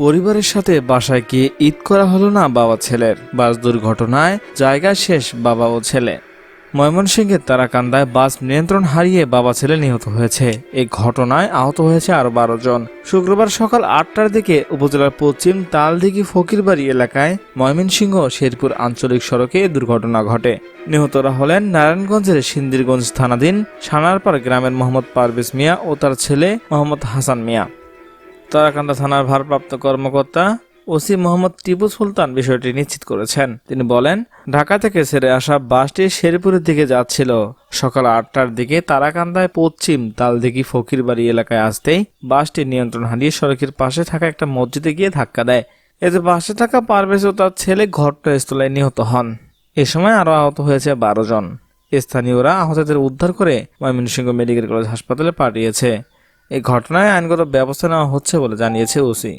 পরিবারের সাথে বাসায় গিয়ে ঈদ করা হলো না বাবা ছেলের? বাস দুর্ঘটনায় জায়গা শেষ বাবা ও ছেলে। ময়মনসিংহের তারাকান্দায় বাস নিয়ন্ত্রণ হারিয়ে বাবা ছেলে নিহত হয়েছে। এই ঘটনায় আহত হয়েছে আরও বারো জন। শুক্রবার সকাল আটটার দিকে উপজেলার পশ্চিম তালদিঘি ফকিরবাড়ি এলাকায় ময়মনসিংহ শেরপুর আঞ্চলিক সড়কে দুর্ঘটনা ঘটে। নিহতরা হলেন নারায়ণগঞ্জের সিন্দিরগঞ্জ থানাধীন সানারপাড় গ্রামের মোহাম্মদ পারভেজ মিয়া ও তার ছেলে মোহাম্মদ হাসান মিয়া। তারাকান্দা থানার ভারপ্রাপ্ত কর্মকর্তা ওসি মোহাম্মদ টিপু সুলতান বিষয়টি নিশ্চিত করেছেন। তিনি বলেন, ঢাকা থেকে ছেড়ে আসা বাসটি শেরপুরের দিকে যাচ্ছিল। সকাল আটটার দিকে তারাকান্দায় পশ্চিম তালদিঘি ফকিরবাড়ি এলাকায় আসতেই বাসটি নিয়ন্ত্রণ হারিয়ে সড়কের পাশে থাকা একটা মসজিদে গিয়ে ধাক্কা দেয়। এতে পাশে থাকা পারভেজ ও তার ছেলে ঘটনাস্থলে নিহত হন। এ সময় আরও আহত হয়েছে বারো জন। স্থানীয়রা আহতদের উদ্ধার করে ময়মনসিংহ মেডিকেল কলেজ হাসপাতালে পাঠিয়েছে। এই ঘটনায় আইনগত ব্যবস্থা নেওয়া হচ্ছে বলে জানিয়েছে ওসি।